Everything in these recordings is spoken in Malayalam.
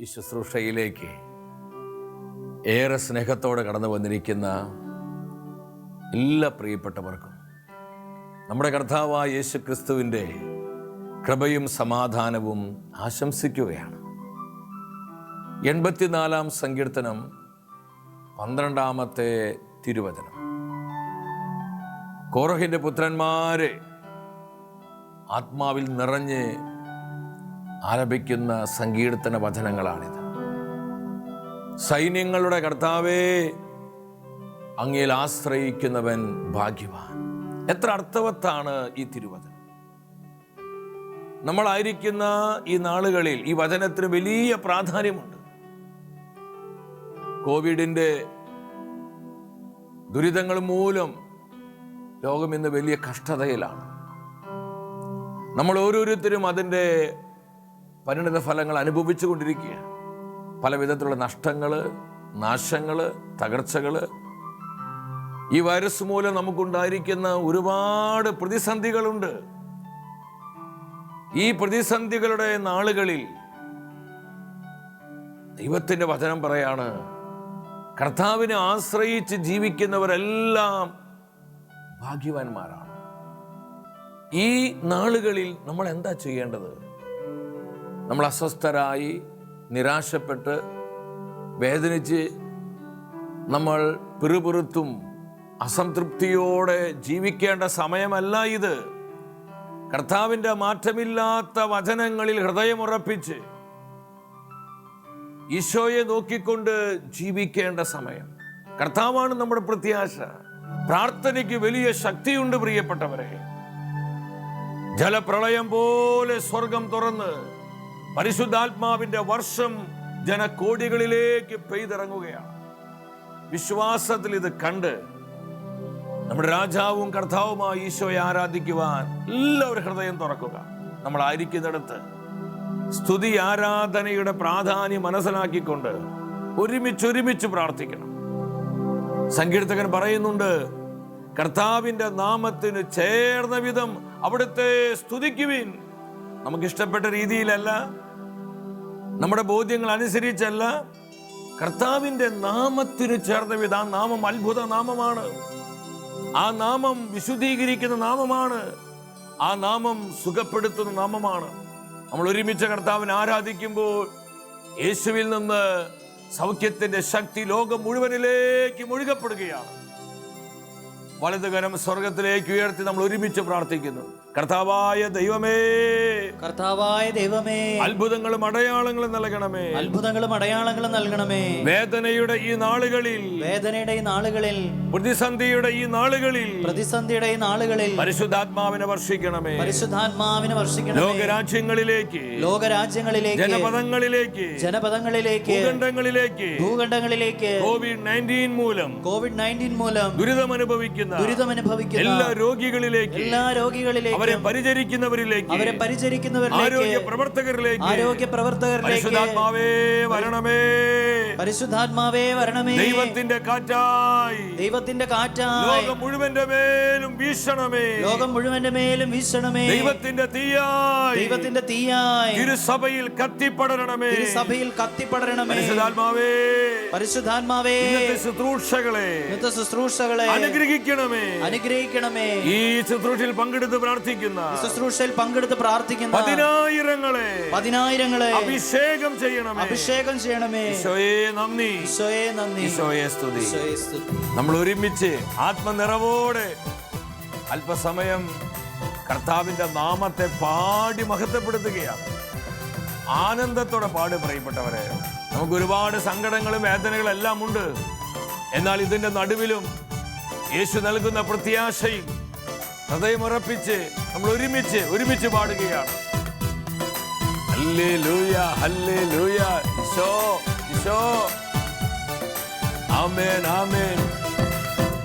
ഈ ശുശ്രൂഷയിലേക്ക് ഏറെ സ്നേഹത്തോടെ കടന്നു വന്നിരിക്കുന്ന എല്ലാ പ്രിയപ്പെട്ടവർക്കും നമ്മുടെ കർത്താവായ യേശു ക്രിസ്തുവിന്റെ കൃപയും സമാധാനവും ആശംസിക്കുകയാണ്. എൺപത്തിനാലാം സങ്കീർത്തനം പന്ത്രണ്ടാമത്തെ തിരുവചനം. കോറഹിന്റെ പുത്രന്മാരെ ആത്മാവിൽ നിറഞ്ഞ് ആലപിക്കുന്ന സങ്കീർത്തന വചനങ്ങളാണിത്. സൈന്യങ്ങളുടെ കർത്താവേ അങ്ങയിൽ ആശ്രയിക്കുന്നവൻ ഭാഗ്യവാൻ. എത്ര അർത്ഥവത്താണ് ഈ തിരുവചനം. നമ്മളായിരിക്കുന്ന ഈ നാളുകളിൽ ഈ വചനത്തിന് വലിയ പ്രാധാന്യമുണ്ട്. കോവിഡിന്റെ ദുരിതങ്ങൾ മൂലം ലോകം ഇന്ന് വലിയ കഷ്ടതയിലാണ്. നമ്മൾ ഓരോരുത്തരും അതിന്റെ പരിണിത ഫലങ്ങൾ അനുഭവിച്ചു കൊണ്ടിരിക്കുകയാണ്. പല വിധത്തിലുള്ള നഷ്ടങ്ങൾ നാശങ്ങൾ തകർച്ചകൾ. ഈ വൈറസ് മൂലം നമുക്കുണ്ടായിരിക്കുന്ന ഒരുപാട് പ്രതിസന്ധികളുണ്ട്. ഈ പ്രതിസന്ധികളുടെ നാളുകളിൽ ദൈവത്തിന്റെ വചനം പറയാണ് കർത്താവിനെ ആശ്രയിച്ച് ജീവിക്കുന്നവരെല്ലാം ഭാഗ്യവാന്മാരാണ്. ഈ നാളുകളിൽ നമ്മൾ എന്താ ചെയ്യേണ്ടത്? നമ്മൾ അസ്വസ്ഥരായി നിരാശപ്പെട്ട് വേദനിച്ച് നമ്മൾ പിറുപിറുത്തും അസംതൃപ്തിയോടെ ജീവിക്കേണ്ട സമയമല്ല ഇത്. കർത്താവിന്റെ മാറ്റമില്ലാത്ത വചനങ്ങളിൽ ഹൃദയമുറപ്പിച്ച് ഈശോയെ നോക്കിക്കൊണ്ട് ജീവിക്കേണ്ട സമയം. കർത്താവാണ് നമ്മുടെ പ്രത്യാശ. പ്രാർത്ഥനയ്ക്ക് വലിയ ശക്തിയുണ്ട് പ്രിയപ്പെട്ടവരെ. ജലപ്രളയം പോലെ സ്വർഗം തുറന്ന് പരിശുദ്ധാത്മാവിന്റെ വർഷം ജനകോടികളിലേക്ക് പെയ്തിറങ്ങുകയാണ്. വിശ്വാസത്തിൽ ഇത് കണ്ട് നമ്മുടെ രാജാവും കർത്താവുമായി ഈശോയെ ആരാധിക്കുവാൻ എല്ലാവരും ഹൃദയം തുറക്കുക. നമ്മൾ ആയിരിക്കുന്നിടത്ത് സ്തുതി ആരാധനയുടെ പ്രാധാന്യം മനസ്സിലാക്കിക്കൊണ്ട് ഒരുമിച്ച് ഒരുമിച്ച് പ്രാർത്ഥിക്കണം. സങ്കീർത്തകൻ പറയുന്നുണ്ട് കർത്താവിന്റെ നാമത്തിന് ചേർന്ന വിധം അവിടുത്തെ സ്തുതിക്കുവിൻ. നമുക്ക് ഇഷ്ടപ്പെട്ട രീതിയിലല്ല നമ്മുടെ ബോധ്യങ്ങൾ അനുസരിച്ചല്ല. കർത്താവിന്റെ നാമത്തിന് ചേർന്ന വിധം ആ നാമം അത്ഭുത നാമമാണ്. ആ നാമം വിശുദ്ധീകരിക്കുന്ന നാമമാണ്. ആ നാമം സുഖപ്പെടുത്തുന്ന നാമമാണ്. നമ്മൾ ഒരുമിച്ച് കർത്താവിനെ ആരാധിക്കുമ്പോൾ യേശുവിൽ നിന്ന് സൗഖ്യത്തിന്റെ ശക്തി ലോകം മുഴുവനിലേക്ക് മുഴുകപ്പെടുകയാണ്. വലതുകരം സ്വർഗത്തിലേക്ക് ഉയർത്തി നമ്മൾ ഒരുമിച്ച് പ്രാർത്ഥിക്കുന്നു. കർത്താവായ ദൈവമേ. കർത്താവായ ദൈവമേ. അത്ഭുതങ്ങളും അടയാളങ്ങളും നൽകണമേ. അത്ഭുതങ്ങളും അടയാളങ്ങളും നൽകണമേ. വേദനയുടെ ഈ നാളുകളിൽ. വേദനയുടെ ഈ നാളുകളിൽ. പ്രതിസന്ധിയുടെ ഈ നാളുകളിൽ. പ്രതിസന്ധിയുടെ ഈ നാളുകളിൽ. പരിശുദ്ധാത്മാവിനെ വർഷിക്കണമേ. പരിശുദ്ധാത്മാവിനെ വർഷിക്കണമേ. ലോകരാജ്യങ്ങളിലേക്ക്. ലോകരാജ്യങ്ങളിലേക്ക്. ജനപദങ്ങളിലേക്ക്. ജനപദങ്ങളിലേക്ക്. ഭൂഖണ്ഡങ്ങളിലേക്ക്. ഭൂഖണ്ഡങ്ങളിലേക്ക്. കോവിഡ് നയന്റീൻ മൂലം. കോവിഡ് നയന്റീൻ മൂലം. ദുരിതമനുഭവിക്കുന്ന. ദുരിതമനുഭവിക്കുന്ന. എല്ലാ രോഗികളിലേക്ക്. എല്ലാ രോഗികളിലേക്ക്. അവരെ പരിചരിക്കുന്നവരിലേക്ക് അവരെ പരിചരിക്കുന്നവരിലേക്ക് ആരോഗ്യ പ്രവർത്തകരിലേക്ക് ആരോഗ്യ പ്രവർത്തകരിലേക്ക് പരിശുദ്ധാത്മാവേ വരണമേ. പരിശുദ്ധാത്മാവേ വരണമേ. ദൈവത്തിന്റെ കാറ്റായി. ദൈവത്തിന്റെ കാറ്റായി. ലോകം മുഴുവന്റെ മേലും വീശണമേ. ലോകം മുഴുവന്റെ മേലും വീശണമേ. ദൈവത്തിന്റെ തീയായി. ദൈവത്തിന്റെ തീയായി. തിരുസഭയിൽ കത്തിപ്പടരണമേ. സഭയിൽ കത്തിപ്പടരണമേ. പരിശുദ്ധാത്മാവേ. പരിശുദ്ധാത്മാവേ. ശുശ്രൂഷകളെ ശുശ്രൂഷകളെ അനുഗ്രഹിക്കണമേ. അനുഗ്രഹിക്കണമേ. ഈ ശുശ്രൂഷയിൽ പങ്കെടുത്ത് പ്രാർത്ഥിക്കുന്ന ശുശ്രൂഷയിൽ പങ്കെടുത്ത് പ്രാർത്ഥിക്കുന്ന പതിനായിരങ്ങളെ പതിനായിരങ്ങളെ അഭിഷേകം ചെയ്യണമേ. അഭിഷേകം ചെയ്യണമേ. ഈശോയെ നന്ദി. ഈശോയെ നന്ദി. ഈശോയെ സ്തുതി. നമ്മൾ ഒരുമിച്ച് ആത്മനിറവോടെ അല്പസമയം കർത്താവിന്റെ നാമത്തെ പാടി മഹത്വപ്പെടുത്തുകയാണ്. ആനന്ദത്തോടെ പാട് പറയപ്പെട്ടവരെ നമുക്ക് ഒരുപാട് സങ്കടങ്ങളും വേദനകളും എല്ലാം ഉണ്ട്. എന്നാൽ ഇതിന്റെ നടുവിലും യേശു നൽകുന്ന പ്രത്യാശയും ഹൃദയമുറപ്പിച്ച് നമ്മൾ ഒരുമിച്ച് ഒരുമിച്ച് പാടുകയാണ്. ഈശോ, ഈശോ. ആമേൻ, ആമേൻ.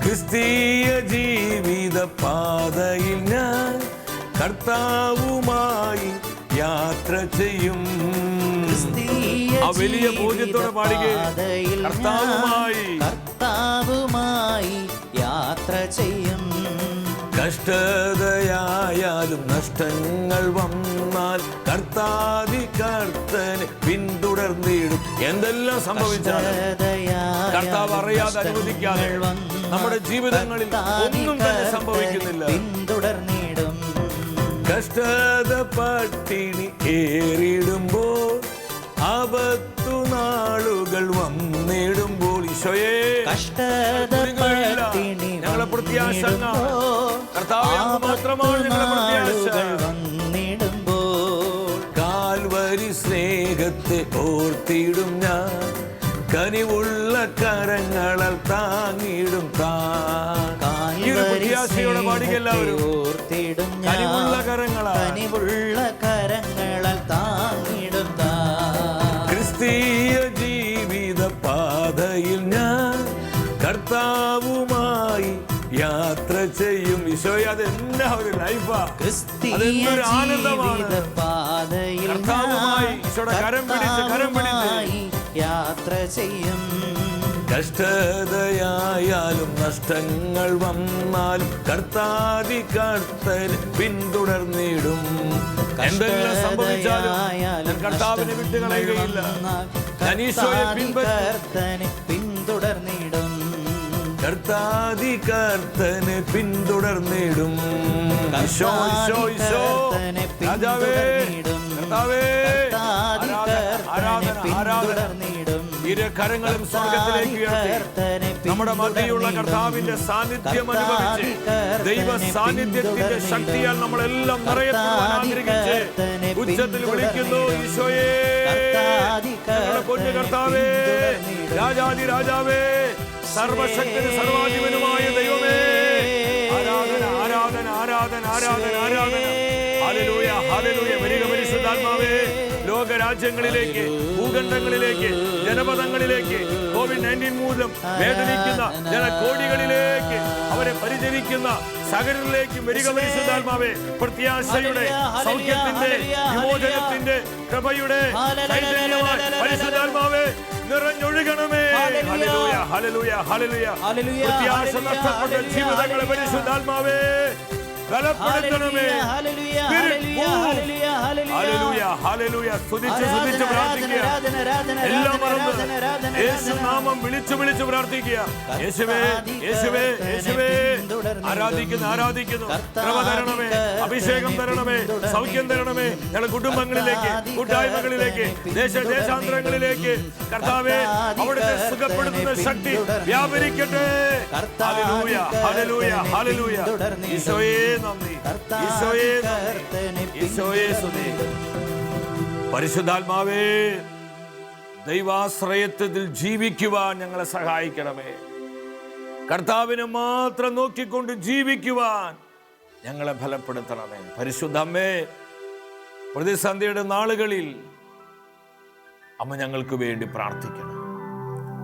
ക്രിസ്തീയ ജീവിത പാതയിൽ ഞാൻ കർത്താവുമായി യാത്ര ചെയ്യും ആ വലിയ ബോധ്യത്തോടെ പാടുകയും കർത്താവുമായി കർത്താവുമായി യാത്ര ചെയ്യും കഷ്ടതയായാലും നഷ്ടങ്ങൾ വന്നാൽ കർത്താവി കർത്തനെ പിന്തുടർന്നിടും. എന്തെല്ലാം സംഭവിച്ചാലും കർത്താവ് അറിയാതെ അനുവദിക്കാതെ നമ്മുടെ ജീവിതങ്ങളിൽ ഒന്നും തന്നെ സംഭവിക്കുന്നില്ല. പിന്തുടർന്നിടും. കഷ്ടത പട്ടിണി ഏറിടുമ്പോൾ ആപത്തു നാളുകൾ വന്നിടുമ്പോൾ ഈശോയെ കഷ്ടത ഞങ്ങളെ പ്രത്യാശ കർത്താവേ, അങ്ങ് മാത്രമാണ് ഞങ്ങളുടെ പ്രത്യാശ. വന്നിടുമ്പോൾ കാൽവരി സ്നേഹത്തെ ഓർത്തിടും ഞാൻ. കനിവുള്ള കരങ്ങളാൽ താങ്ങിടും താൻ ഈ ഒരു പ്രത്യാശയോടെ പാടിക എല്ലാവരും. ഓർത്തിടും ഞാൻ. കനിവുള്ള കരങ്ങളാൽ. കനിവുള്ള കരങ്ങളാൽ താങ്ങിടും താ ക്രിസ്തീയ ജീവിത പാതയിൽ ഞാൻ കർത്താവുമായി യാത്ര ചെയ്യും ഈശോയെ അതെന്നാ ഒരു ലൈഫാ ക്രിസ്തീയ അതെന്തൊരു ആനന്ദമാണ്. കർത്താവുമായി ഈശോയുടെ കരം പിടിച്ച്, കരം പിടിച്ച്. യാത്ര ചെയ്യും. കഷ്ടതയായാലും നഷ്ടങ്ങൾ വന്നാലും കർത്താതി കർത്തൽ പിന്തുടർന്നിടും. എന്തെല്ലാം സംഭവിച്ചാലും ഞാൻ കർത്താവിനെ വിട്ടുകളയുകയില്ല. ഞാൻ ഈശോയെ പിൻപറ്റും. പിന്തുടർന്നിടും. കർത്താതി കർത്തനെ പിന്തുടർന്നിടും. ഈശോ ഈശോ ഈശോ. കർത്തനെ രാജാവേ പിന്തുടർന്നിടും. കർത്താവേ കർത്താതി ആരാധന കർത്തനെ ആരാധന ആരാധന. പിന്തുടർന്നിടും ഇരു കരങ്ങളും സ്വർഗത്തിലേക്ക് നമ്മുടെ മതിയുള്ള കർത്താവിന്റെ സാന്നിധ്യം അനുഭവിച്ച് ദൈവ സാന്നിധ്യത്തിന്റെ ശക്തിയാൽ നമ്മളെല്ലാം നിറയപ്പെടുവാനാഗ്രഹിച്ച് ഉച്ചത്തിൽ വിളിക്കുന്നു ഈശോയെ. കൊഞ്ഞു കർത്താവേ രാജാതി രാജാവേ. സർവശക്തന് സർവാധിപനുമായ ദൈവമേ. ആരാധന ആരാധന ആരാധന ആരാധന ആരാധന. ഹാലലൂയ ഹാലലൂയ വരിക പരിശുദ്ധാത്മാവേ. ലോകരാജ്യങ്ങളിലേക്ക് ഭൂഖണ്ഡങ്ങളിലേക്ക് ജനപദങ്ങളിലേക്ക് കോവിഡ് നയന്റീൻ മൂലം വേദനിക്കുന്ന ജനകോടികളിലേക്ക് അവരെ പരിചരിക്കുന്ന സകലിലേക്കും വരിക പരിശുദ്ധാത്മാവേ പ്രത്യാശയുടെ സൗഖ്യത്തിന്റെ വിമോചനത്തിന്റെ കൃപയുടെ പരിശുദ്ധാത്മാവേ നിറഞ്ഞൊഴുകണമേ. ഹലലൂയ ഹല്ലേലൂയ ഹല്ലേലൂയ, പ്രത്യാശ നഷ്ടപ്പെട്ട ജീവിതങ്ങളെ. പരിശുദ്ധാത്മാവേ ബലപ്പെടുത്തണമേ. എല്ലാം മറന്ന് യേശു നാമം വിളിച്ചു വിളിച്ച് പ്രാർത്ഥിക്കുക. യേശുവേ യേശുവേ യേശുവേ. ആരാധിക്കുന്നു ആരാധിക്കുന്നു. കൃപ തരണമേ അഭിഷേകം തരണമേ സൗഖ്യം തരണമേ. ഞങ്ങളുടെ കുടുംബങ്ങളിലേക്ക് കൂട്ടായ്മകളിലേക്ക് ദേശ ദേശാന്തരങ്ങളിലേക്ക്. കർത്താവേ അവിടുത്തെ സുഖപ്പെടുത്തുന്ന ശക്തി വ്യാപരിക്കട്ടെ. Hallelujah hallelujah hallelujah. ഈശോയേ നന്ദി. ഈശോയേ നന്ദി ഈശോയേ സ്തുതി പരിശുദ്ധാത്മാവേ ദൈവാശ്രയത്വത്തിൽ ജീവിക്കുവാൻ ഞങ്ങളെ സഹായിക്കണമേ. കർത്താവിനെ മാത്രം നോക്കിക്കൊണ്ട് ജീവിക്കുവാൻ ഞങ്ങളെ ഫലപ്പെടുത്തണമേ. പരിശുദ്ധമ്മേ പ്രതിസന്ധിയുടെ നാളുകളിൽ അമ്മ ഞങ്ങൾക്ക് വേണ്ടി പ്രാർത്ഥിക്കണം.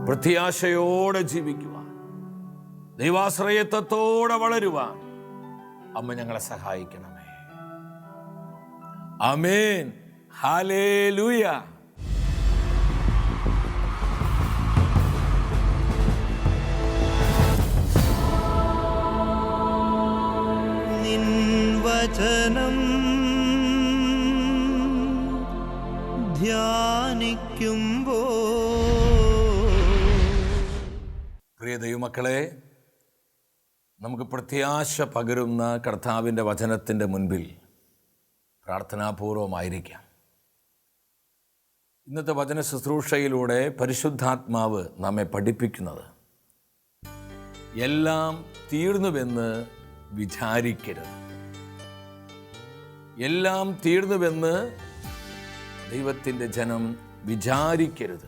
പ്രത്യാശയോടെ ജീവിക്കുവാൻ ദൈവാശ്രയത്വത്തോടെ വളരുവാൻ അമ്മ ഞങ്ങളെ സഹായിക്കണമേ. അമേൻ ഹാലേ ലൂയ വചനം ധ്യാനിക്കുമ്പോ പ്രിയ ദൈവമക്കളെ നമുക്ക് പ്രത്യാശ പകരുന്ന കർത്താവിന്റെ വചനത്തിന്റെ മുൻപിൽ പ്രാർത്ഥനാപൂർവമായിരിക്കാം. ഇന്നത്തെ വചന ശുശ്രൂഷയിലൂടെ പരിശുദ്ധാത്മാവ് നമ്മെ പഠിപ്പിക്കുന്നത് എല്ലാം തീർന്നുവെന്ന് വിചാരിക്കരുത്. എല്ലാം തീർന്നുവെന്ന് ദൈവത്തിന്റെ ജനം വിചാരിക്കരുത്.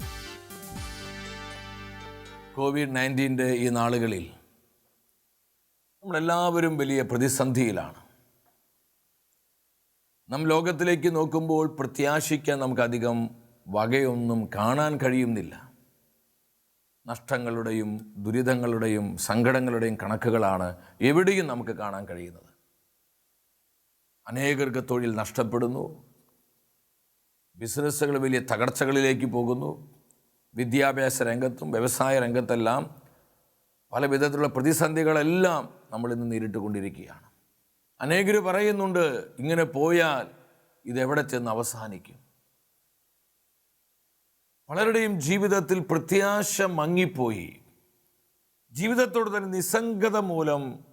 കോവിഡ് നയന്റീന്റെ ഈ നാളുകളിൽ നമ്മളെല്ലാവരും വലിയ പ്രതിസന്ധിയിലാണ്. നാം ലോകത്തിലേക്ക് നോക്കുമ്പോൾ പ്രത്യാശിക്കാൻ നമുക്കധികം വകയൊന്നും കാണാൻ കഴിയുന്നില്ല. നഷ്ടങ്ങളുടെയും ദുരിതങ്ങളുടെയും സങ്കടങ്ങളുടെയും കണക്കുകളാണ് എവിടെയും നമുക്ക് കാണാൻ കഴിയുന്നത്. അനേകർക്ക് തൊഴിൽ നഷ്ടപ്പെടുന്നു. ബിസിനസ്സുകൾ വലിയ തകർച്ചകളിലേക്ക് പോകുന്നു. വിദ്യാഭ്യാസ രംഗത്തും വ്യവസായ രംഗത്തെല്ലാം പല വിധത്തിലുള്ള പ്രതിസന്ധികളെല്ലാം നമ്മൾ ഇന്ന് നേരിട്ട് കൊണ്ടിരിക്കുകയാണ് അനേകർ പറയുന്നുണ്ട് ഇങ്ങനെ പോയാൽ ഇതെവിടെ ചെന്ന് അവസാനിക്കും? പലരുടെയും ജീവിതത്തിൽ പ്രത്യാശ മങ്ങിപ്പോയി. ജീവിതത്തോട് തന്നെ നിസ്സംഗത മൂലം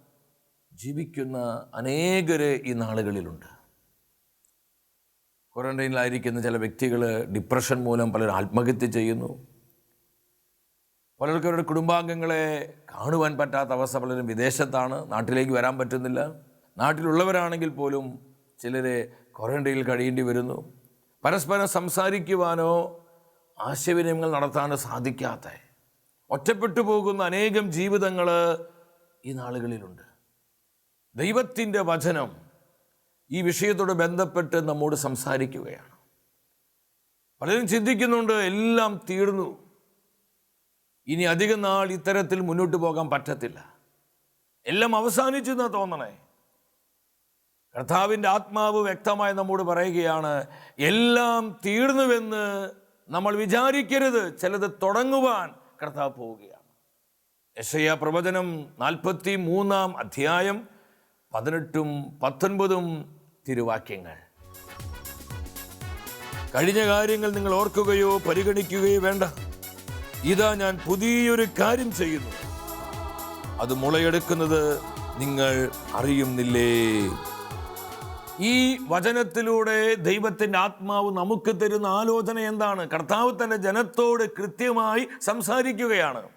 ജീവിക്കുന്ന അനേകര് ഈ നാളുകളിലുണ്ട്. ക്വാറന്റൈനിലായിരിക്കുന്ന ചില വ്യക്തികൾ ഡിപ്രഷൻ മൂലം പലരും ആത്മഹത്യ ചെയ്യുന്നു. പലർക്കും അവരുടെ കുടുംബാംഗങ്ങളെ കാണുവാൻ പറ്റാത്ത അവസ്ഥ പലരും വിദേശത്താണ് നാട്ടിലേക്ക് വരാൻ പറ്റുന്നില്ല. നാട്ടിലുള്ളവരാണെങ്കിൽ പോലും ചിലരെ ക്വാറന്റൈനിൽ കഴിയേണ്ടി വരുന്നു. പരസ്പരം സംസാരിക്കുവാനോ ആശയവിനിമയങ്ങൾ നടത്താനോ സാധിക്കാത്ത ഒറ്റപ്പെട്ടു പോകുന്ന അനേകം ജീവിതങ്ങൾ ഈ നാളുകളിലുണ്ട്. ദൈവത്തിന്റെ വചനം ഈ വിഷയത്തോട് ബന്ധപ്പെട്ട് നമ്മോട് സംസാരിക്കുകയാണ്. പലരും ചിന്തിക്കുന്നുണ്ട് എല്ലാം തീർന്നു. ഇനി അധികം നാൾ ഇത്തരത്തിൽ മുന്നോട്ട് പോകാൻ പറ്റത്തില്ല. എല്ലാം അവസാനിച്ചു എന്നാ തോന്നണേ. കർത്താവിന്റെ ആത്മാവ് വ്യക്തമായി നമ്മോട് പറയുകയാണ് എല്ലാം തീർന്നുവെന്ന് നമ്മൾ വിചാരിക്കരുത്. ചിലത് തുടങ്ങുവാൻ കർത്താവ് പോവുകയാണ്. യശയ പ്രവചനം നാൽപ്പത്തി മൂന്നാം അധ്യായം പതിനെട്ടും പത്തൊൻപതും തിരുവാക്യങ്ങൾ. കഴിഞ്ഞ കാര്യങ്ങൾ നിങ്ങൾ ഓർക്കുകയോ പരിഗണിക്കുകയോ വേണ്ട. ഇതാ ഞാൻ പുതിയൊരു കാര്യം ചെയ്യുന്നു. അത് മുളയെടുക്കുന്നത് നിങ്ങൾ അറിയുന്നില്ലേ? ഈ വചനത്തിലൂടെ ദൈവത്തിന്റെ ആത്മാവ് നമുക്ക് തരുന്ന ആലോചന എന്താണ്? കർത്താവ് തന്നെ ജനത്തോട് കൃത്യമായി സംസാരിക്കുകയാണ്.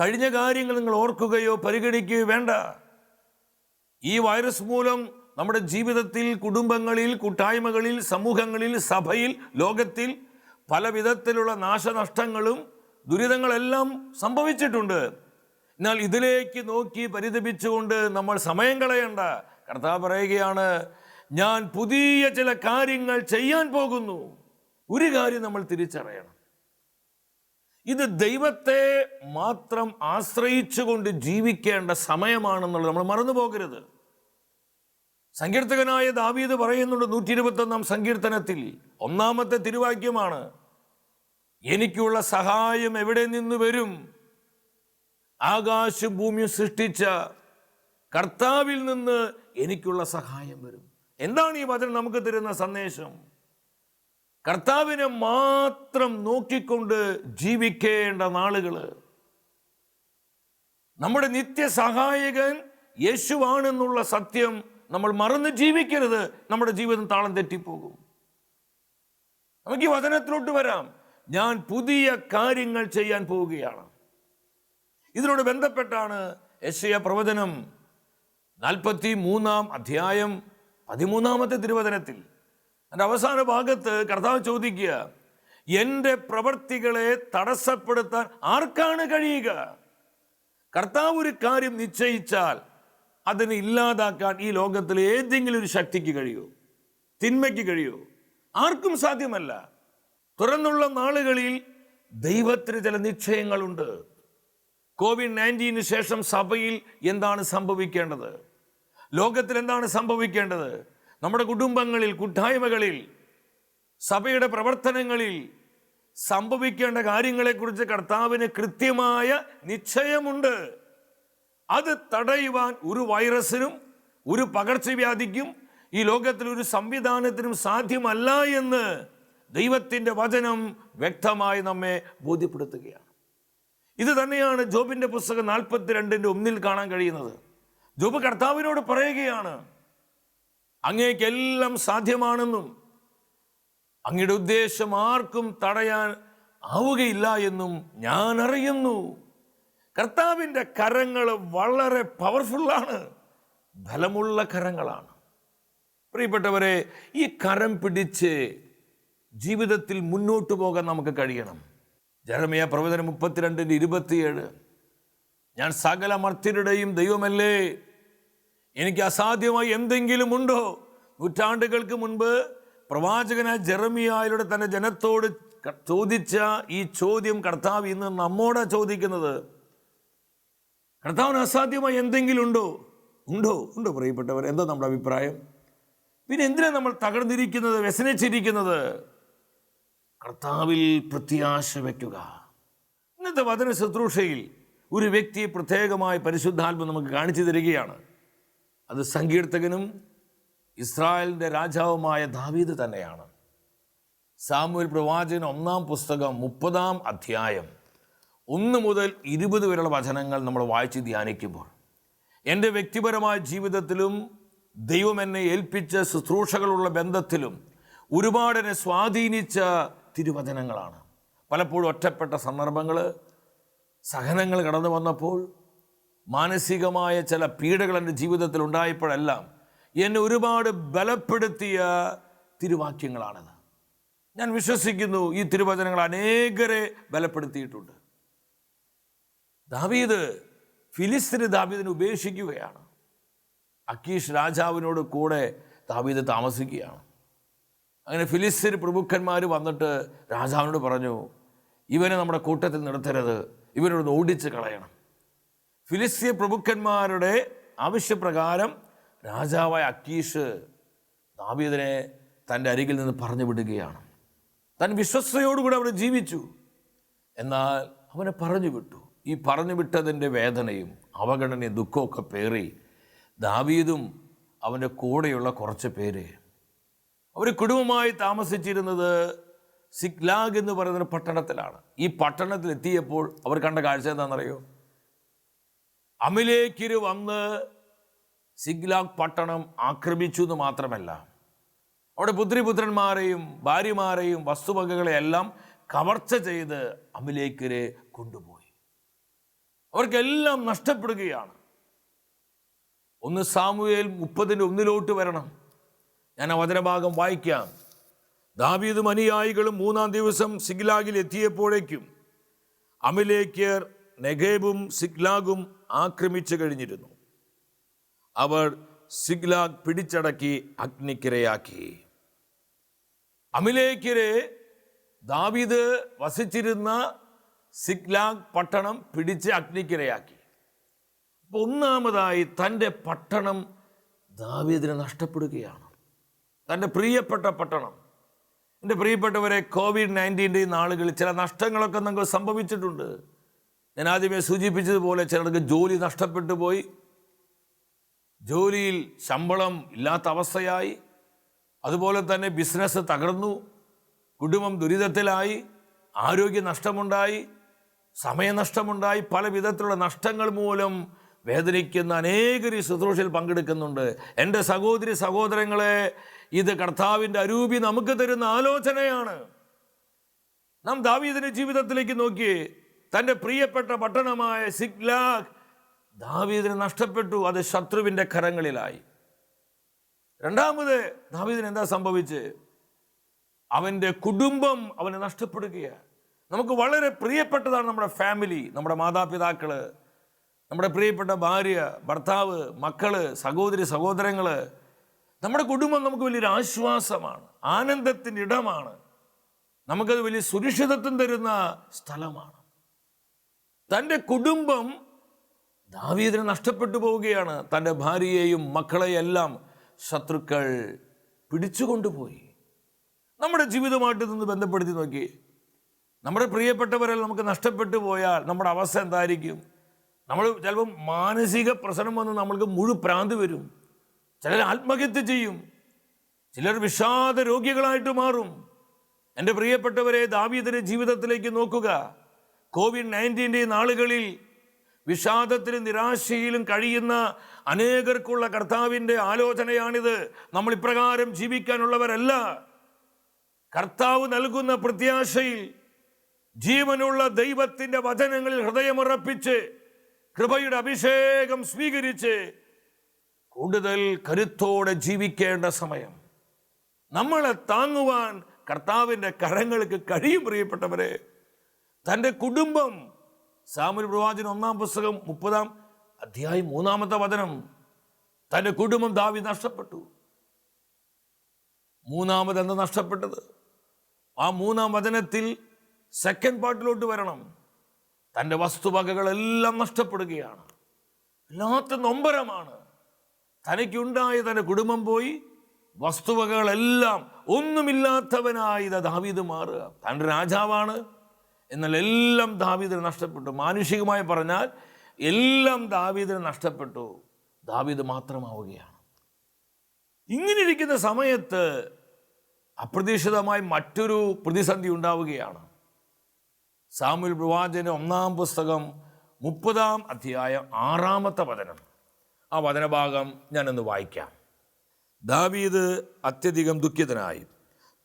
കഴിഞ്ഞ കാര്യങ്ങൾ നിങ്ങൾ ഓർക്കുകയോ പരിഗണിക്കുകയോ വേണ്ട. ഈ വൈറസ് മൂലം നമ്മുടെ ജീവിതത്തിൽ കുടുംബങ്ങളിൽ കൂട്ടായ്മകളിൽ സമൂഹങ്ങളിൽ സഭയിൽ ലോകത്തിൽ പല വിധത്തിലുള്ള നാശനഷ്ടങ്ങളും ദുരിതങ്ങളെല്ലാം സംഭവിച്ചിട്ടുണ്ട്. എന്നാൽ ഇതിലേക്ക് നോക്കി പരിതപിച്ചുകൊണ്ട് നമ്മൾ സമയം കളയണ്ട. കർത്താവ് പറയുകയാണ് ഞാൻ പുതിയ ചില കാര്യങ്ങൾ ചെയ്യാൻ പോകുന്നു. ഒരു കാര്യം നമ്മൾ തിരിച്ചറിയണം. ഇത് ദൈവത്തെ മാത്രം ആശ്രയിച്ചുകൊണ്ട് ജീവിക്കേണ്ട സമയമാണെന്നുള്ളത് നമ്മൾ മറന്നു പോകരുത്. സങ്കീർത്തകനായ ദാവീദ് പറയുന്നുണ്ട് നൂറ്റി ഇരുപത്തൊന്നാം സങ്കീർത്തനത്തിൽ. ഒന്നാമത്തെ തിരുവാക്യമാണ് എനിക്കുള്ള സഹായം എവിടെ നിന്ന് വരും? ആകാശം ഭൂമിയും സൃഷ്ടിച്ച കർത്താവിൽ നിന്ന് എനിക്കുള്ള സഹായം വരും. എന്താണ് ഈ വചനം നമുക്ക് തരുന്ന സന്ദേശം? കർത്താവിനെ മാത്രം നോക്കിക്കൊണ്ട് ജീവിക്കേണ്ട നാളുകൾ. നമ്മുടെ നിത്യസഹായകൻ യേശുവാണെന്നുള്ള സത്യം നമ്മൾ മറന്ന് ജീവിക്കരുത്. നമ്മുടെ ജീവിതം താളം തെറ്റിപ്പോകും. നമുക്ക് ഈ വചനത്തിലോട്ട് വരാം. ഞാൻ പുതിയ കാര്യങ്ങൾ ചെയ്യാൻ പോവുകയാണ്. ഇതിനോട് ബന്ധപ്പെട്ടാണ് യശയ പ്രവചനം നാൽപ്പത്തി മൂന്നാം അധ്യായം പതിമൂന്നാമത്തെ തിരുവചനത്തിൽ. എന്റെ അവസാന ഭാഗത്ത് കർത്താവ് ചോദിക്കുക എന്റെ പ്രവർത്തികളെ തടസ്സപ്പെടുത്താൻ ആർക്കാണ് കഴിയുക? കർത്താവ് ഒരു കാര്യം നിശ്ചയിച്ചാൽ അതിനെ ഇല്ലാതാക്കാൻ ഈ ലോകത്തിൽ ഏതെങ്കിലും ഒരു ശക്തിക്ക് കഴിയൂ? തിന്മയ്ക്ക് കഴിയൂ? ആർക്കും സാധ്യമല്ല. തുറന്നുള്ള നാളുകളിൽ ദൈവത്തിന് ചില നിശ്ചയങ്ങളുണ്ട്. കോവിഡ് നയന്റീന് ശേഷം സഭയിൽ എന്താണ് സംഭവിക്കേണ്ടത്? ലോകത്തിൽ എന്താണ് സംഭവിക്കേണ്ടത്? നമ്മുടെ കുടുംബങ്ങളിൽ കൂട്ടായ്മകളിൽ സഭയുടെ പ്രവർത്തനങ്ങളിൽ സംഭവിക്കേണ്ട കാര്യങ്ങളെക്കുറിച്ച് കർത്താവിന് കൃത്യമായ നിശ്ചയമുണ്ട്. അത് തടയുവാൻ ഒരു വൈറസിനും ഒരു പകർച്ചവ്യാധിക്കും ഈ ലോകത്തിൽ ഒരു സംവിധാനത്തിനും സാധ്യമല്ല എന്ന് ദൈവത്തിന്റെ വചനം വ്യക്തമായി നമ്മെ ബോധ്യപ്പെടുത്തുകയാണ്. ഇത് തന്നെയാണ് ജോബിന്റെ പുസ്തകം നാൽപ്പത്തിരണ്ടിന്റെ ഒന്നിൽ കാണാൻ കഴിയുന്നത്. ജോബ് കർത്താവിനോട് പറയുകയാണ് അങ്ങേക്കെല്ലാം സാധ്യമാണെന്നും അങ്ങയുടെ ഉദ്ദേശം ആർക്കും തടയാൻ ആവുകയില്ല എന്നും ഞാൻ അറിയുന്നു. കർത്താവിന്റെ കരങ്ങൾ വളരെ പവർഫുള്ളാണ് ബലമുള്ള കരങ്ങളാണ്. പ്രിയപ്പെട്ടവരെ ഈ കരം പിടിച്ച് ജീവിതത്തിൽ മുന്നോട്ട് പോകാൻ നമുക്ക് കഴിയണം. ജനമയ പ്രവചനം മുപ്പത്തിരണ്ടിന്റെ ഇരുപത്തിയേഴ്. ഞാൻ സകല മർത്യരുടെയും ദൈവമല്ലേ. എനിക്ക് അസാധ്യമായി എന്തെങ്കിലും ഉണ്ടോ? നൂറ്റാണ്ടുകൾക്ക് മുൻപ് പ്രവാചകനായ ജെറമിയായിലൂടെ തന്നെ ജനത്തോട് ചോദിച്ച ഈ ചോദ്യം കർത്താവ് ഇന്ന് നമ്മോടാ ചോദിക്കുന്നത്. കർത്താവിന് അസാധ്യമായി എന്തെങ്കിലും ഉണ്ടോ? ഉണ്ടോ? ഉണ്ടോ പ്രിയപ്പെട്ടവർ എന്താ നമ്മുടെ അഭിപ്രായം? പിന്നെ എന്തിനാണ് നമ്മൾ തകർന്നിരിക്കുന്നത് വ്യസനിച്ചിരിക്കുന്നത്? കർത്താവിൽ പ്രത്യാശ വയ്ക്കുക ഇന്നത്തെ വചന ശുശ്രൂഷയിൽ ഒരു വ്യക്തിയെ പ്രത്യേകമായി പരിശുദ്ധാത്മ നമുക്ക് കാണിച്ചു തരികയാണ്. അത് സങ്കീർത്തകനും ഇസ്രായേലിന്റെ രാജാവുമായ ദാവീദ് തന്നെയാണ്. സാമുവൽ പ്രവാചകൻ ഒന്നാം പുസ്തകം മുപ്പതാം അധ്യായം ഒന്ന് മുതൽ ഇരുപത് വരെയുള്ള വചനങ്ങൾ നമ്മൾ വായിച്ച് ധ്യാനിക്കുമ്പോൾ എന്റെ വ്യക്തിപരമായ ജീവിതത്തിലും ദൈവം എന്നെ ഏൽപ്പിച്ച ശുശ്രൂഷകളുള്ള ബന്ധത്തിലും ഒരുപാട് എന്നെ സ്വാധീനിച്ച തിരുവചനങ്ങളാണ്. പലപ്പോഴും ഒറ്റപ്പെട്ട സന്ദർഭങ്ങൾ സഹനങ്ങൾ കടന്നു വന്നപ്പോൾ മാനസികമായ ചില പീഡകൾ എന്റെ ജീവിതത്തിൽ ഉണ്ടായപ്പോഴെല്ലാം എന്നെ ഒരുപാട് ബലപ്പെടുത്തിയ തിരുവാക്യങ്ങളാണത്. ഞാൻ വിശ്വസിക്കുന്നു ഈ തിരുവചനങ്ങൾ അനേകരെ ബലപ്പെടുത്തിയിട്ടുണ്ട്. ദാവീദ് ഫിലിസ്തീന് ദാവീദിനെ ഉപേക്ഷിക്കുകയാണ്. അക്കീഷ് രാജാവിനോട് കൂടെ ദാവീദ് താമസിക്കുകയാണ്. അങ്ങനെ ഫിലിസ്തീൻ പ്രമുഖന്മാർ വന്നിട്ട് രാജാവിനോട് പറഞ്ഞു ഇവനെ നമ്മുടെ കൂട്ടത്തിൽ നിർത്തരുത്. ഇവനോട് ഓടിച്ച് കളയണം. ഫിലിസ്തീൻ പ്രമുഖന്മാരുടെ ആവശ്യപ്രകാരം രാജാവായ അക്കീഷ് ദാവീദിനെ തന്റെ അരികിൽ നിന്ന് പറഞ്ഞു വിടുകയാണ്. താൻ വിശ്വസ്തയോടുകൂടി അവിടെ ജീവിച്ചു. എന്നാൽ അവനെ പറഞ്ഞു വിട്ടു. ഈ പറഞ്ഞു വിട്ടതിന്റെ വേദനയും അവഗണനയും ദുഃഖമൊക്കെ പേറി ദാവീദും അവന്റെ കൂടെയുള്ള കുറച്ച് പേര് അവർ കുടുംബമായി താമസിച്ചിരുന്നത് സിഗ്ലാഗ് എന്ന് പറയുന്ന പട്ടണത്തിലാണ്. ഈ പട്ടണത്തിൽ എത്തിയപ്പോൾ അവർ കണ്ട കാഴ്ച എന്താണെന്നറിയോ? അമിലേക്കിര് വന്ന് സിഗ്ലാഗ് പട്ടണം ആക്രമിച്ചു എന്ന് മാത്രമല്ല അവിടെ പുത്രിപുത്രന്മാരെയും ഭാര്യമാരെയും വസ്തുവകകളെയെല്ലാം കവർച്ച ചെയ്ത് അമിലേക്കരെ കൊണ്ടുപോയി. അവർക്കെല്ലാം നഷ്ടപ്പെടുകയാണ്. ഒന്ന് സാമുവേൽ മുപ്പതിന്റെ ഒന്നിലോട്ട് വരണം. ഞാൻ ആ വചനഭാഗം വായിക്കാം. ദാവീദും അനുയായികളും മൂന്നാം ദിവസം സിഗ്ലാഗിൽ എത്തിയപ്പോഴേക്കും അമിലേക്കർ നെഗേബും സിഗ്ലാഗും ആക്രമിച്ചു കഴിഞ്ഞിരുന്നു. അവർ സിഗ്ലാഗ് പിടിച്ചടക്കി അഗ്നിക്കിരയാക്കി. അമിലേക്കരെ ദാവീദ് വസിച്ചിരുന്ന സിഗ്ലാഗ് പട്ടണം പിടിച്ച് അഗ്നിക്കിരയാക്കി. ഒന്നാമതായി തന്റെ പട്ടണം ദാവീദിനെ നഷ്ടപ്പെടുകയാണ്. തന്റെ പ്രിയപ്പെട്ട പട്ടണം. എന്റെ പ്രിയപ്പെട്ടവരെ കോവിഡ് നയന്റീന്റെ ഈ നാളുകളിൽ ചില നഷ്ടങ്ങളൊക്കെ നമുക്ക് സംഭവിച്ചിട്ടുണ്ട്. ഞാൻ ആദ്യമേ സൂചിപ്പിച്ചതുപോലെ ചിലർക്ക് ജോലി നഷ്ടപ്പെട്ടു പോയി. ജോലിയിൽ ശമ്പളം ഇല്ലാത്ത അവസ്ഥയായി. അതുപോലെ തന്നെ ബിസിനസ് തകർന്നു. കുടുംബം ദുരിതത്തിലായി. ആരോഗ്യ നഷ്ടമുണ്ടായി. സമയനഷ്ടമുണ്ടായി. പല വിധത്തിലുള്ള നഷ്ടങ്ങൾ മൂലം വേദനിക്കുന്ന അനേകർ ഈ ശുശ്രൂഷയിൽ പങ്കെടുക്കുന്നുണ്ട്. എന്റെ സഹോദരി സഹോദരങ്ങളെ ഇത് കർത്താവിന്റെ അരൂപി നമുക്ക് തരുന്ന ആലോചനയാണ്. നാം ദാവീദിന്റെ ജീവിതത്തിലേക്ക് നോക്കി തന്റെ പ്രിയപ്പെട്ട പട്ടണമായ സിഗ്ലാഖ് ദാവീദിനെ നഷ്ടപ്പെട്ടു അത് ശത്രുവിന്റെ കരങ്ങളിലായി. രണ്ടാമത് ദാവീദിന് എന്താ സംഭവിച്ച്? അവന്റെ കുടുംബം അവനെ നഷ്ടപ്പെടുകയാണ്. നമുക്ക് വളരെ പ്രിയപ്പെട്ടതാണ് നമ്മുടെ ഫാമിലി നമ്മുടെ മാതാപിതാക്കൾ നമ്മുടെ പ്രിയപ്പെട്ട ഭാര്യ ഭർത്താവ് മക്കൾ സഹോദരി സഹോദരങ്ങൾ. നമ്മുടെ കുടുംബം നമുക്ക് വലിയൊരു ആശ്വാസമാണ് ആനന്ദത്തിന്റെ ഇടമാണ്. നമുക്കത് വലിയ സുരക്ഷിതത്വം തരുന്ന സ്ഥലമാണ്. തന്റെ കുടുംബം ദാവീദിന് നഷ്ടപ്പെട്ടു പോവുകയാണ്. തന്റെ ഭാര്യയെയും മക്കളെയും എല്ലാം ശത്രുക്കൾ പിടിച്ചുകൊണ്ടുപോയി. നമ്മുടെ ജീവിതമായിട്ട് നിന്ന് ബന്ധപ്പെടുത്തി നോക്കി. നമ്മുടെ പ്രിയപ്പെട്ടവരെല്ലാം നമുക്ക് നഷ്ടപ്പെട്ടു പോയാൽ നമ്മുടെ അവസ്ഥ എന്തായിരിക്കും? നമ്മൾ ചിലപ്പം മാനസിക പ്രശ്നം വന്ന് നമ്മൾക്ക് മുഴു പ്രാന്ത് വരും. ചിലർ ആത്മഹത്യ ചെയ്യും. ചിലർ വിഷാദ രോഗികളായിട്ട് മാറും. എന്റെ പ്രിയപ്പെട്ടവരെ ദാവീദിന്റെ ജീവിതത്തിലേക്ക് നോക്കുക. കോവിഡ് നയന്റീന്റെ നാളുകളിൽ വിഷാദത്തിലും നിരാശയിലും കഴിയുന്ന അനേകർക്കുള്ള കർത്താവിന്റെ ആലോചനയാണിത്. നമ്മൾ ഇപ്രകാരം ജീവിക്കാനുള്ളവരല്ല. കർത്താവ് നൽകുന്ന പ്രത്യാശയിൽ ജീവനുള്ള ദൈവത്തിന്റെ വചനങ്ങളിൽ ഹൃദയമുറപ്പിച്ച് കൃപയുടെ അഭിഷേകം സ്വീകരിച്ച് കൂടുതൽ കരുത്തോടെ ജീവിക്കേണ്ട സമയം. നമ്മളെ താങ്ങുവാൻ കർത്താവിന്റെ കരങ്ങൾക്ക് കഴിയും പ്രിയപ്പെട്ടവരെ. തന്റെ കുടുംബം സാമുൽ പ്രവാചൻ ഒന്നാം പുസ്തകം മുപ്പതാം അധ്യായം മൂന്നാമത്തെ വചനം. തന്റെ കുടുംബം ദാവി നഷ്ടപ്പെട്ടു. മൂന്നാമത് എന്താ നഷ്ടപ്പെട്ടത്? ആ മൂന്നാം വചനത്തിൽ സെക്കൻഡ് പാർട്ടിലോട്ട് വരണം. തന്റെ വസ്തുവകകളെല്ലാം നഷ്ടപ്പെടുകയാണ്. എല്ലാത്ത നൊമ്പരമാണ്. തനിക്കുണ്ടായ തന്റെ കുടുംബം പോയി വസ്തുവകകളെല്ലാം ഒന്നുമില്ലാത്തവനായി ദാവീദ് മാറുക. തന്റെ രാജാവാണ്. എന്നാൽ എല്ലാം ദാവീദിന് നഷ്ടപ്പെട്ടു. മാനുഷികമായി പറഞ്ഞാൽ എല്ലാം ദാവീദിന് നഷ്ടപ്പെട്ടു. ദാവീദ് മാത്രമാവുകയാണ്. ഇങ്ങനെ ഇരിക്കുന്ന സമയത്ത് അപ്രതീക്ഷിതമായി മറ്റൊരു പ്രതിസന്ധി ഉണ്ടാവുകയാണ്. സാമുൽ പ്രവാചന ഒന്നാം പുസ്തകം മുപ്പതാം അധ്യായം ആറാമത്തെ വചനം. ആ വചനഭാഗം ഞാനൊന്ന് വായിക്കാം. ദാവീദ് അത്യധികം ദുഃഖിതനായി.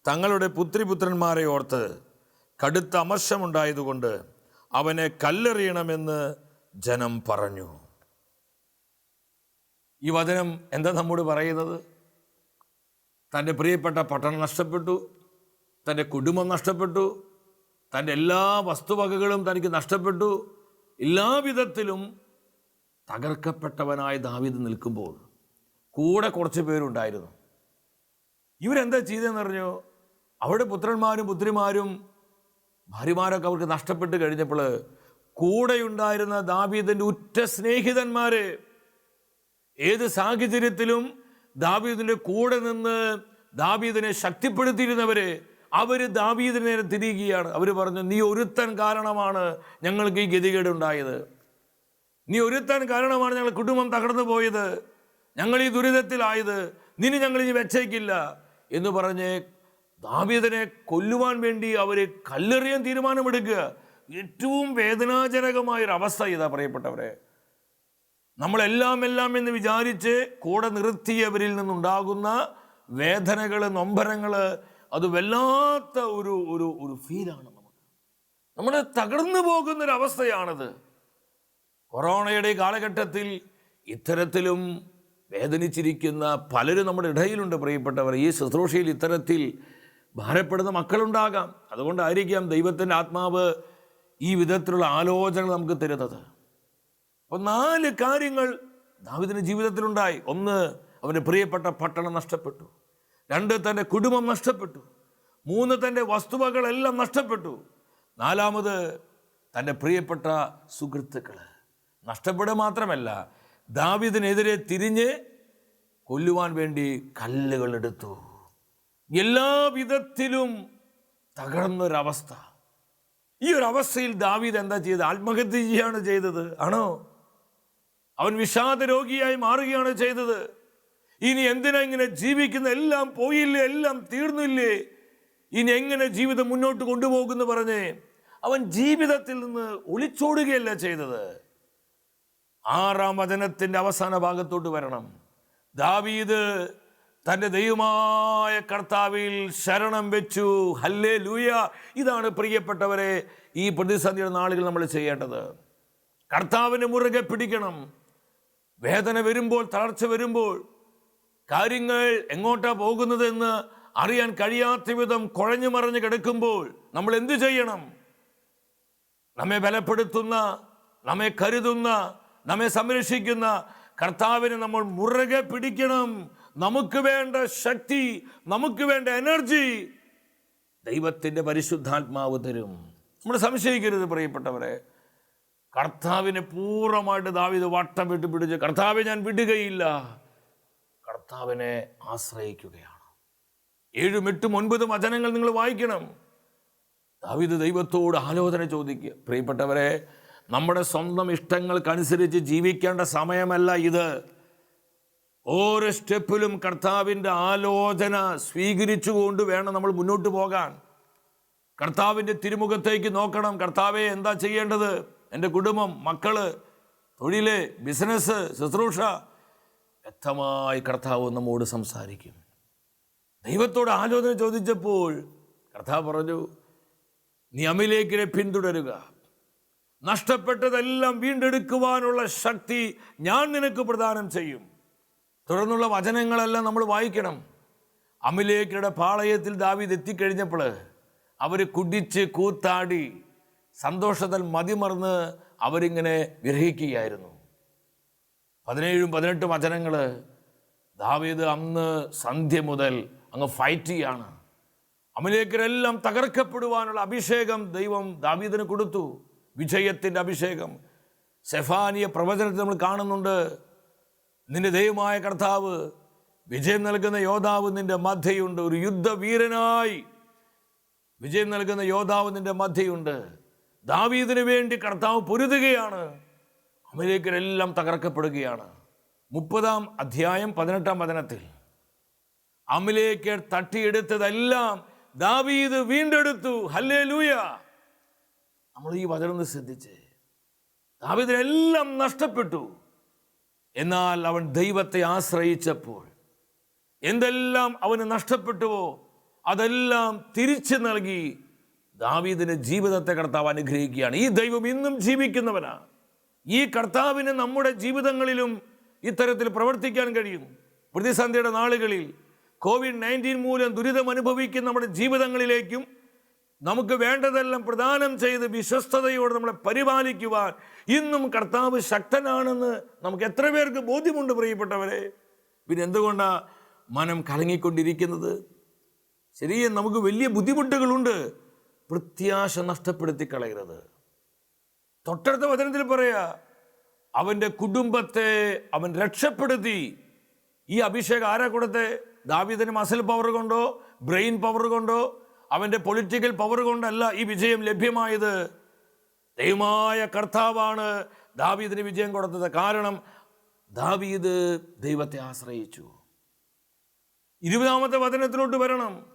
തങ്ങളുടെ പുത്രിപുത്രന്മാരെ ഓർത്ത് കടുത്ത അമർഷമുണ്ടായതുകൊണ്ട് അവനെ കല്ലെറിയണമെന്ന് ജനം പറഞ്ഞു. ഈ വചനം എന്താ നമ്മോട് പറയുന്നത്? തന്റെ പ്രിയപ്പെട്ട പട്ടണം നഷ്ടപ്പെട്ടു തന്റെ കുടുംബം നഷ്ടപ്പെട്ടു തന്റെ എല്ലാ വസ്തുവകകളും തനിക്ക് നഷ്ടപ്പെട്ടു. എല്ലാ വിധത്തിലും തകർക്കപ്പെട്ടവനായി ദാവീദ് നിൽക്കുമ്പോൾ കൂടെ കുറച്ച് പേരുണ്ടായിരുന്നു. ഇവരെന്താ ചെയ്തതെന്ന് പറഞ്ഞു അവരുടെ പുത്രന്മാരും പുത്രിമാരും ഭാര്യമാരൊക്കെ അവർക്ക് നഷ്ടപ്പെട്ട് കഴിഞ്ഞപ്പോൾ കൂടെയുണ്ടായിരുന്ന ദാവീദിന്റെ ഉറ്റ സ്നേഹിതന്മാര് ഏത് സാഹചര്യത്തിലും ദാവീദിന്റെ കൂടെ നിന്ന് ദാവീദിനെ ശക്തിപ്പെടുത്തിയിരുന്നവര് അവർ ദാവീദിനെ തിരിയുകയാണ്. അവർ പറഞ്ഞു നീ ഒരുത്തൻ കാരണമാണ് ഞങ്ങൾക്ക് ഈ ഗതികേട് ഉണ്ടായത്. നീ ഒരുത്താൻ കാരണമാണ് ഞങ്ങൾ കുടുംബം തകർന്നു പോയത്. ഞങ്ങൾ ഈ ദുരിതത്തിലായത്. നിന്നെ ഞങ്ങൾ ഇനി വെച്ചേക്കില്ല എന്ന് പറഞ്ഞ് ദാവീദിനെ കൊല്ലുവാൻ വേണ്ടി അവർ കല്ലെറിയാൻ തീരുമാനമെടുക്കുക. ഏറ്റവും വേദനാജനകമായ ഒരു അവസ്ഥ ഇതാ പറയപ്പെട്ടവരെ നമ്മളെല്ലാം എല്ലാം എന്ന് വിചാരിച്ച് കൂടെ നിർത്തിയവരിൽ നിന്നുണ്ടാകുന്ന വേദനകൾ നൊമ്പരങ്ങൾ അത് വല്ലാത്ത ഒരു ഒരു ഒരു ഫീലാണ് നമുക്ക്. നമ്മൾ തകർന്നു പോകുന്നൊരവസ്ഥയാണത്. കൊറോണയുടെ കാലഘട്ടത്തിൽ ഇത്തരത്തിലും വേദനിച്ചിരിക്കുന്ന പലരും നമ്മുടെ ഇടയിലുണ്ട് പ്രിയപ്പെട്ടവർ. ഈ ശുശ്രൂഷയിൽ ഇത്തരത്തിൽ ഭാരപ്പെടുന്ന മക്കളുണ്ടാകാം. അതുകൊണ്ടായിരിക്കാം ദൈവത്തിന്റെ ആത്മാവ് ഈ വിധത്തിലുള്ള ആലോചന നമുക്ക് തരുന്നത്. അപ്പോൾ നാല് കാര്യങ്ങൾ ദാവിദിന്റെ ജീവിതത്തിലുണ്ടായി. ഒന്ന് അവന്റെ പ്രിയപ്പെട്ട പട്ടണം നഷ്ടപ്പെട്ടു. രണ്ട് തന്റെ കുടുംബം നഷ്ടപ്പെട്ടു. മൂന്ന് തന്റെ വസ്തുവകളെല്ലാം നഷ്ടപ്പെട്ടു. നാലാമത് തന്റെ പ്രിയപ്പെട്ട സുഹൃത്തുക്കൾ നഷ്ടപ്പെടുക മാത്രമല്ല ദാവിദിനെതിരെ തിരിഞ്ഞ് കൊല്ലുവാൻ വേണ്ടി കല്ലുകൾ എടുത്തു. എല്ലാ വിധത്തിലും തകർന്നൊരവസ്ഥ. ഈ ഒരു അവസ്ഥയിൽ ദാവീദ് എന്താ ചെയ്തത്? ആത്മഹത്യ ചെയ്യുകയാണ് ചെയ്തത്. ആണോ? അവൻ വിഷാദ രോഗിയായി മാറുകയാണ് ചെയ്തത്. ഇനി എന്തിനാ ഇങ്ങനെ ജീവിക്കുന്ന? എല്ലാം പോയില്ലേ? എല്ലാം തീർന്നില്ലേ? ഇനി എങ്ങനെ ജീവിതം മുന്നോട്ട് കൊണ്ടുപോകുന്നു പറഞ്ഞ് അവൻ ജീവിതത്തിൽ നിന്ന് ഒളിച്ചോടുകയല്ല ചെയ്തത്. ആറാം വചനത്തിന്റെ അവസാന ഭാഗത്തോട്ട് വരണം. ദാവീദ് തന്റെ ദൈവമായ കർത്താവിൽ ശരണം വെച്ചു. ഹല്ലേ ലൂയ ഇതാണ് പ്രിയപ്പെട്ടവരെ ഈ പ്രതിസന്ധിയുടെ നാളുകൾ നമ്മൾ ചെയ്യേണ്ടത്. കർത്താവിന് മുറുകെ പിടിക്കണം. വേദന വരുമ്പോൾ തളർച്ച വരുമ്പോൾ കാര്യങ്ങൾ എങ്ങോട്ടാ പോകുന്നതെന്ന് അറിയാൻ കഴിയാത്ത വിധം കുഴഞ്ഞു മറിഞ്ഞ് കിടക്കുമ്പോൾ നമ്മൾ എന്തു ചെയ്യണം? നമ്മെ ബലപ്പെടുത്തുന്ന നമ്മെ കരുതുന്ന നമ്മെ സംരക്ഷിക്കുന്ന കർത്താവിനെ നമ്മൾ മുറുകെ പിടിക്കണം. നമുക്ക് വേണ്ട ശക്തി നമുക്ക് വേണ്ട എനർജി ദൈവത്തിന്റെ പരിശുദ്ധാത്മാവ് തരും. നമ്മൾ സംശയിക്കരുത് പ്രിയപ്പെട്ടവരെ. കർത്താവിനെ പൂർണമായിട്ട് ദാവിത് വട്ടം വിട്ട് പിടിച്ച് കർത്താവെ ഞാൻ വിടുകയില്ല. കർത്താവിനെ ആശ്രയിക്കുകയാണ്. ഏഴും എട്ടും ഒൻപതും വചനങ്ങൾ നിങ്ങൾ വായിക്കണം. ദാവിത് ദൈവത്തോട് ആലോചന ചോദിക്കുക. പ്രിയപ്പെട്ടവരെ നമ്മുടെ സ്വന്തം ഇഷ്ടങ്ങൾക്കനുസരിച്ച് ജീവിക്കേണ്ട സമയമല്ല ഇത്. ഓരോ സ്റ്റെപ്പിലും കർത്താവിന്റെ ആലോചന സ്വീകരിച്ചുകൊണ്ട് വേണം നമ്മൾ മുന്നോട്ട് പോകാൻ. കർത്താവിന്റെ തിരുമുഖത്തേക്ക് നോക്കണം. കർത്താവെ എന്താ ചെയ്യേണ്ടത്? എന്റെ കുടുംബം മക്കൾ തൊഴിൽ ബിസിനസ് ശുശ്രൂഷ. വ്യക്തമായി കർത്താവ് നമ്മോട് സംസാരിക്കും. ദൈവത്തോട് ആലോചന ചോദിച്ചപ്പോൾ കർത്താവ് പറഞ്ഞു നീ അമിലേക്കിനെ പിന്തുടരുക. നഷ്ടപ്പെട്ടതെല്ലാം വീണ്ടെടുക്കുവാനുള്ള ശക്തി ഞാൻ നിനക്ക് പ്രദാനം ചെയ്യും. തുടർന്നുള്ള വചനങ്ങളെല്ലാം നമ്മൾ വായിക്കണം. അമിലേക്കരുടെ പാളയത്തിൽ ദാവീദ് എത്തിക്കഴിഞ്ഞപ്പോൾ അവർ കുടിച്ച് കൂത്താടി സന്തോഷത്തിൽ മതിമറന്ന് അവരിങ്ങനെ ഗ്രഹിക്കുകയായിരുന്നു പതിനേഴും പതിനെട്ടും വചനങ്ങൾ ദാവീദ് അന്ന് സന്ധ്യ മുതൽ അങ്ങ് ഫൈറ്റ് ചെയ്യാണ്. അമിലേക്കരെല്ലാം തകർക്കപ്പെടുവാനുള്ള അഭിഷേകം ദൈവം ദാവീദിന് കൊടുത്തു. വിജയത്തിന്റെ അഭിഷേകം. സെഫാനിയ പ്രവചനത്തിൽ നമ്മൾ കാണുന്നുണ്ട് നിന്റെ ദൈവമായ കർത്താവ് വിജയം നൽകുന്ന യോദ്ധാവ് നിന്റെ മധ്യയുണ്ട്. ഒരു യുദ്ധവീരനായി വിജയം നൽകുന്ന യോദ്ധാവ് നിന്റെ മധ്യയുണ്ട്. ദാവീദിന് വേണ്ടി കർത്താവ് പൊരുതുകയാണ്. അമലേക്കരെല്ലാം തകർക്കപ്പെടുകയാണ്. മുപ്പതാം അധ്യായം പതിനെട്ടാം വചനത്തിൽ അമിലേക്കർ തട്ടിയെടുത്തതെല്ലാം ദാവീദ് വീണ്ടെടുത്തു. ഹല്ലേ ലൂയ നമ്മൾ ഈ വചനം ശ്രദ്ധിച്ച്. ദാവിദിനെല്ലാം നഷ്ടപ്പെട്ടു. എന്നാൽ അവൻ ദൈവത്തെ ആശ്രയിച്ചപ്പോൾ എന്തെല്ലാം അവന് നഷ്ടപ്പെട്ടുവോ അതെല്ലാം തിരിച്ചു നൽകി ദാവീദിനെ ജീവിതത്തെ കർത്താവ് അനുഗ്രഹിക്കുകയാണ്. ഈ ദൈവം ഇന്നും ജീവിക്കുന്നവനാണ് ഈ കർത്താവിന് നമ്മുടെ ജീവിതങ്ങളിലും ഇത്തരത്തിൽ പ്രവർത്തിക്കാൻ കഴിയും. പ്രതിസന്ധിയുടെ നാളുകളിൽ കോവിഡ് നയന്റീൻ മൂലം ദുരിതം അനുഭവിക്കുന്ന നമ്മുടെ ജീവിതങ്ങളിലേക്കും നമുക്ക് വേണ്ടതെല്ലാം പ്രദാനം ചെയ്ത് വിശ്വസ്തയോടെ നമ്മളെ പരിപാലിക്കുവാൻ ഇന്നും കർത്താവ് ശക്തനാണെന്ന് നമുക്ക് എത്ര പേർക്ക് ബോധ്യമുണ്ട് പ്രിയപ്പെട്ടവരെ? പിന്നെ എന്തുകൊണ്ടാണ് മനം കലങ്ങിക്കൊണ്ടിരിക്കുന്നത്? ശരി നമുക്ക് വലിയ ബുദ്ധിമുട്ടുകളുണ്ട്. പ്രത്യാശ നഷ്ടപ്പെടുത്തി കളയരുത് തൊട്ടടുത്ത വചനത്തിൽ പറയാ അവന്റെ കുടുംബത്തെ അവൻ രക്ഷപ്പെടുത്തി. ഈ അഭിഷേകം ആരാ കൊടുത്തെ? ദാവീദിന് മസിൽ പവർ കൊണ്ടോ ബ്രെയിൻ പവർ കൊണ്ടോ അവന്റെ പൊളിറ്റിക്കൽ പവർ കൊണ്ടല്ല ഈ വിജയം ലഭ്യമായത്. ദൈവമായ കർത്താവാണ് ദാവീദിന് വിജയം കൊടുത്തത്. കാരണം ദാവീദ് ദൈവത്തെ ആശ്രയിച്ചു. ഇരുപതാമത്തെ വചനത്തിലോട്ട് വരണം.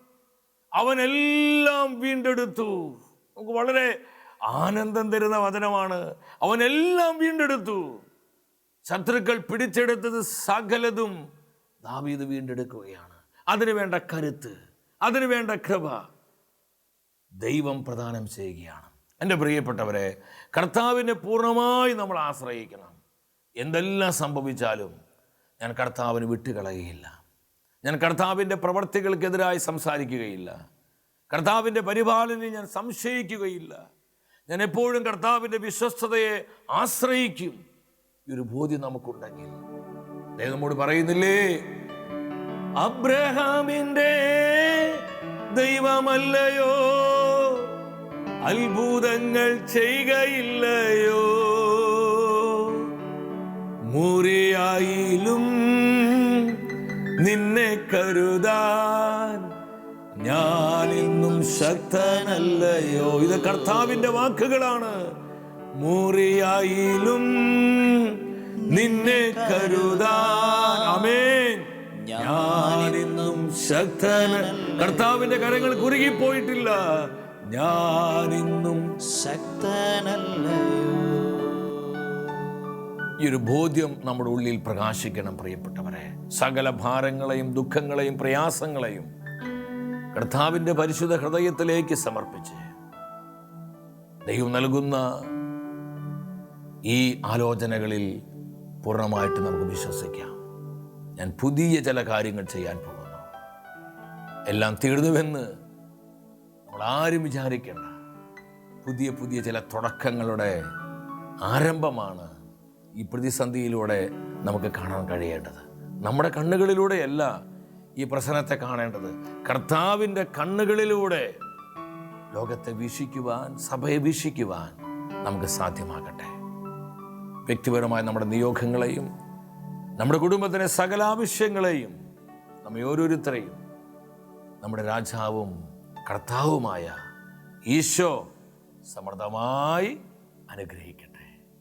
അവനെല്ലാം വീണ്ടെടുത്തു. നമുക്ക് വളരെ ആനന്ദം തരുന്ന വചനമാണ്. അവനെല്ലാം വീണ്ടെടുത്തു. ശത്രുക്കൾ പിടിച്ചെടുത്തത് സകലതും ദാവീദ് വീണ്ടെടുക്കുകയാണ്. അതിനു വേണ്ട കരുത്ത് അതിനു വേണ്ട കൃപ ദൈവം പ്രദാനം ചെയ്യുകയാണ്. എന്റെ പ്രിയപ്പെട്ടവരെ കർത്താവിനെ പൂർണമായി നമ്മൾ ആശ്രയിക്കണം. എന്തെല്ലാം സംഭവിച്ചാലും ഞാൻ കർത്താവിന് വിട്ടുകളയുകയില്ല. ഞാൻ കർത്താവിന്റെ പ്രവർത്തികൾക്കെതിരായി സംസാരിക്കുകയില്ല. കർത്താവിന്റെ പരിപാലനയിൽ ഞാൻ സംശയിക്കുകയില്ല. ഞാൻ എപ്പോഴും കർത്താവിന്റെ വിശ്വസ്തതയെ ആശ്രയിക്കും. ഈ ഒരു ബോധ്യം നമുക്കുണ്ടെങ്കിൽ. അദ്ദേഹം നമ്മോട് പറയുന്നില്ലേ? അബ്രഹാമിന്റെ ദൈവമല്ലയോ? അത്ഭുതങ്ങൾ ചെയ്യുകയില്ലയോ? മുറിയായിലും നിന്നെ കരുതാൻ ഞാൻ ഇന്നും ശക്തനല്ലയോ? ഇത് കർത്താവിന്റെ വാക്കുകളാണ്. മുറിയായിലും നിന്നെ കരുതാൻ. അമേൻ ഞാൻ ഇന്നും ശക്തന കർത്താവിന്റെ കരങ്ങൾ കുറുകിപ്പോയിട്ടില്ല ഞാൻ ഇന്നും ശക്തനല്ലയോ? ഈ ഒരു ബോധ്യം നമ്മുടെ ഉള്ളിൽ പ്രകാശിക്കണം പ്രിയപ്പെട്ടവരെ. സകല ഭാരങ്ങളെയും ദുഃഖങ്ങളെയും പ്രയാസങ്ങളെയും കർത്താവിന്റെ പരിശുദ്ധ ഹൃദയത്തിലേക്ക് സമർപ്പിച്ച് ദൈവം നൽകുന്ന ഈ ആലോചനകളിൽ പൂർണമായിട്ട് നമുക്ക് വിശ്വസിക്കാം. ഞാൻ പുതിയ ചില കാര്യങ്ങൾ ചെയ്യാൻ പോകുന്നു. എല്ലാം തീർന്നുവെന്ന് ആരും വിചാരിക്കേണ്ട. പുതിയ പുതിയ ചില തുടക്കങ്ങളുടെ ആരംഭമാണ് ഈ പ്രതിസന്ധിയിലൂടെ നമുക്ക് കാണാൻ കഴിയേണ്ടത്. നമ്മുടെ കണ്ണുകളിലൂടെയല്ല ഈ പ്രശ്നത്തെ കാണേണ്ടത്. കർത്താവിന്റെ കണ്ണുകളിലൂടെ ലോകത്തെ വീക്ഷിക്കുവാൻ സഭയെ വീക്ഷിക്കുവാൻ നമുക്ക് സാധ്യമാകട്ടെ. വ്യക്തിപരമായ നമ്മുടെ നിയോഗങ്ങളെയും നമ്മുടെ കുടുംബത്തിന്റെ സകല ആവശ്യങ്ങളെയും നമ്മെ ഓരോരുത്തരെയും നമ്മുടെ രാജാവും കർത്താവുമായ ഈശോ സമൃദ്ധമായി അനുഗ്രഹിക്കട്ടെ.